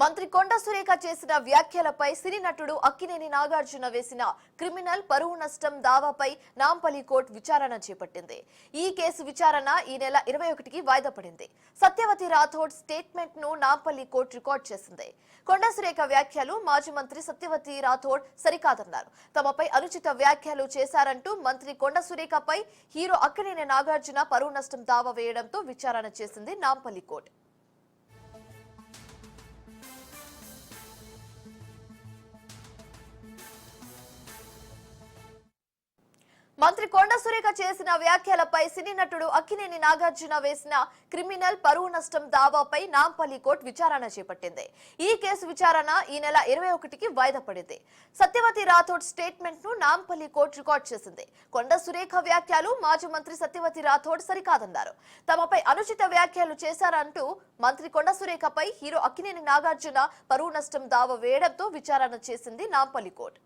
మంత్రి కొండ సురేఖ చేసిన వ్యాఖ్యలపై సినీ నటుడు అక్కినేని నాగార్జున వేసిన క్రిమినల్ పరువు నష్టం దావాపై నాంపల్లి కోర్టు విచారణ చేపట్టింది. ఈ కేసు విచారణ ఈ నెల ఇరవై ఒకటికి వాయిదా పడింది. సత్యవతి రాథోడ్ స్టేట్మెంట్ను నాంపల్లి కోర్టు రికార్డ్ చేసింది. కొండ సురేఖ వ్యాఖ్యలు మాజీ మంత్రి సత్యవతి రాథోడ్ సరికాదన్నారు. తమపై అనుచిత వ్యాఖ్యలు చేశారంటూ మంత్రి కొండ సురేఖపై హీరో అక్కినేని నాగార్జున పరువు నష్టం దావా వేయడంతో విచారణ చేసింది నాంపల్లి కోర్టు. మంత్రి కొండ సురేఖ చేసిన వ్యాఖ్యలపై సినీ నటుడు అక్కినేని నాగార్జున వేసిన క్రిమినల్ పరువు నష్టం దావాపై నాంపల్లి కోర్టు విచారణ చేపట్టింది. ఈ కేసు విచారణ ఈ నెల ఇరవై ఒకటికి వాయిదా పడింది. సత్యవతి రాథోడ్ స్టేట్మెంట్ను నాంపల్లి కోర్టు రికార్డ్ చేసింది. కొండ సురేఖ వ్యాఖ్యలు మాజీ మంత్రి సత్యవతి రాథోడ్ సరికాదన్నారు. తమపై అనుచిత వ్యాఖ్యలు చేశారంటూ మంత్రి కొండ సురేఖపై హీరో అక్కినేని నాగార్జున పరువు నష్టం దావా వేయడంతో విచారణ చేసింది నాంపల్లి కోర్టు.